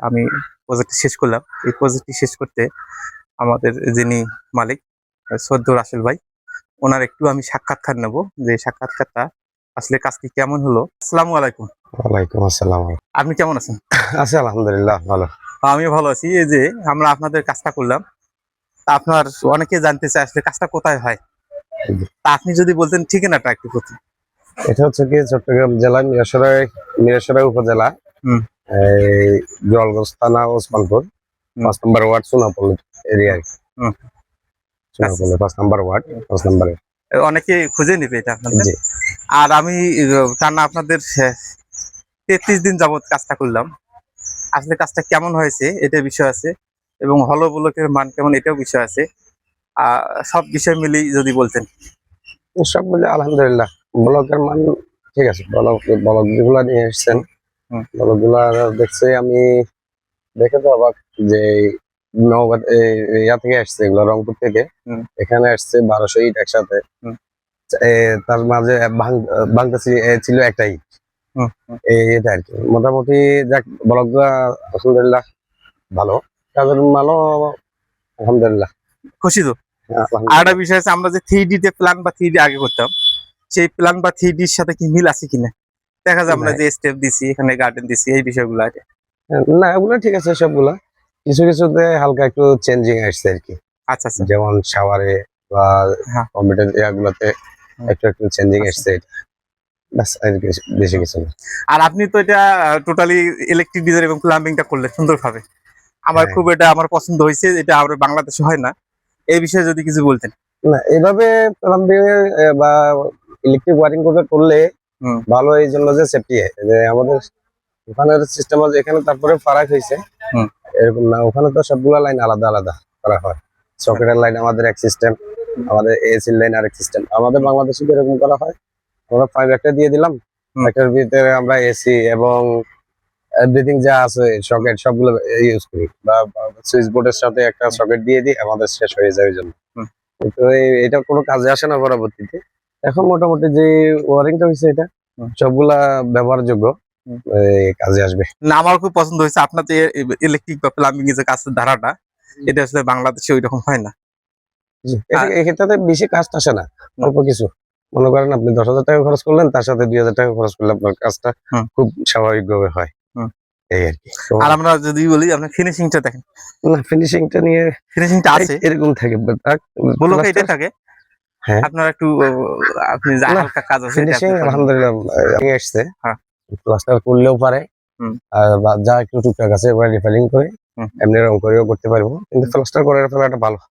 আমি প্রজেক্টটি শেষ করলাম। এই প্রজেক্টটি শেষ করতে আমাদের যিনি মালিক সদ্য রাসেল ভাই ওনার একটু আমি সাক্ষাৎকার নেব যে সাক্ষাৎকারটা আসলে কাজটি কেমন হলো। আসসালামু আলাইকুম। ওয়ালাইকুম আসসালাম। আপনি কেমন আছেন? আছি আলহামদুলিল্লাহ ভালো। আমিও ভালো আছি। এই যে আমরা আপনাদের কাজটা করলাম আপনার অনেকে জানতে চায় আসলে কাজটা কোথায় হয়। তা আপনি যদি বলতেন ঠিকানাটা একটু প্রথম। এটা হচ্ছে কি চট্টগ্রাম জেলা মিরাসরাই মিরাসরাই উপজেলা। জলগঞ্জ থানা ওসমানপুর পাঁচ নম্বর ওয়ার্ড সোনাপল এরিয়া হুম। পাঁচ নম্বর ওয়ার্ড পাঁচ নম্বরে। অনেকে খুঁজে নিবে এটা আপনাদের। আর আমি টানা আপনাদের তেত্রিশ দিন যাবত কাজটা করলাম। আসলে কাজটা কেমন হয়েছে এটা বিষয় আছে। এবং হলো ব্লকের মান কেমন এটাও বিষয় আছে। আহ, সব বিষয় মিলেই যদি বলতেন। সব মিলে আলহামদুলিল্লাহ ব্লকের মান ঠিক আছে। ব্লক ব্লক যেগুলা নিয়ে এসছেন হুম। দেখছি আমি দেখে তো অবাক যে নওগাঁ ইয়া থেকে আসছে এগুলো রংপুর থেকে। এখানে আসছে বারোশো ইট একসাথে। তার মাঝে ভাঙ- ভাঙতেছি ছিল একটা ইট। হুম, হুম। এই এটা আর কি। মোটামুটি যাক ব্লকগুলা আলহামদুলিল্লাহ ভালো। কাজের মানও আলহামদুলিল্লাহ। খুশি তো? আলহামদুলিল্লাহ। আর একটা বিষয় আছে আমরা যে থ্রি ডি তে প্ল্যান বা থ্রি ডি আগে করতাম সেই প্ল্যান বা থ্রি ডির সাথে কি মিল আছে কিনা দেখা যায় আমরা যে স্টেপ দিছি এখানে গার্ডেন দিছি এই বিষয়গুলো না ওগুলো ঠিক আছে সবগুলা। কিছু কিছুতে হালকা একটু চেঞ্জিং আসছে আর কি। আচ্ছা আচ্ছা। যেমন শাওয়ারে বা হ্যাঁ। কম্পিউটার ইয়াগুলোতে একটু একটু চেঞ্জিং। আসছে এটা। বেশি কিছু না। আর আপনি তো এটা টোটালি ইলেকট্রিক ডিজাইন এবং প্লাম্বিংটা করলেন সুন্দরভাবে। আমার হ্যাঁ। খুব এটা আমার পছন্দ হয়েছে এটা আমরা বাংলাদেশে হয় না। এই বিষয়ে যদি কিছু বলতেন। না এভাবে প্লাম্বিং বা ইলেকট্রিক ওয়ারিং করতে করলে। ভালো এই জন্য যে সেফটি যে আমাদের ওখানের সিস্টেম আছে এখানে তারপরে ফারাক হয়েছে এরকম না ওখানে তো সবগুলা লাইন আলাদা আলাদা করা হয়। সকেটের লাইন আমাদের এক সিস্টেম আমাদের এসি লাইন আরেক সিস্টেম আমাদের বাংলাদেশে এরকম করা হয়। আমরা ফাইভ একটা দিয়ে দিলাম। একটার ভিতরে আমরা এসি এবং এভরিথিং যা আছে সকেট সবগুলো ইউজ করি। বা সুইচ বোর্ডের সাথে একটা সকেট দিয়ে দিই আমাদের শেষ হয়ে যায় ওই জন্য। হুম। তো এই- এটা কোনো কাজে আসে না পরবর্তীতে। এখন মোটামুটি যে ওয়ারিংটা হয়েছে এটা সবগুলা ব্যবহারযোগ্য। কাজে আসবে। না আমার খুব পছন্দ হয়েছে আপনার যে ইলেকট্রিক বা প্লাম্বিং এর যে কাজের ধারাটা এটা আসলে বাংলাদেশে ওই রকম হয় না। এক্ষেত্রে বেশি কাজ আসে না অল্প কিছু। মনে করেন আপনি দশ হাজার টাকা খরচ করলেন তার সাথে দুই হাজার টাকা খরচ করলে আপনার কাজটা। খুব স্বাভাবিকভাবে হয়। এই আর কি। আর আমরা যদি বলি আপনার ফিনিশিংটা দেখেন। না ফিনিশিংটা নিয়ে ফিনিশিংটা আছে। এরকম থাকে থাকে। আপনার একটু আপনি যা হালকা কাজ আছে ফিনিশিং আলহামদুলিল্লাহ আমি আসছে হ্যাঁ। প্লাস্টার করলেও পারে। আর বা যা একটু টুকটাক আছে ওগুলো রিফাইলিং করে এমনি রং করেও করতে পারব। কিন্তু প্লাস্টার করার ফলে একটা ভালো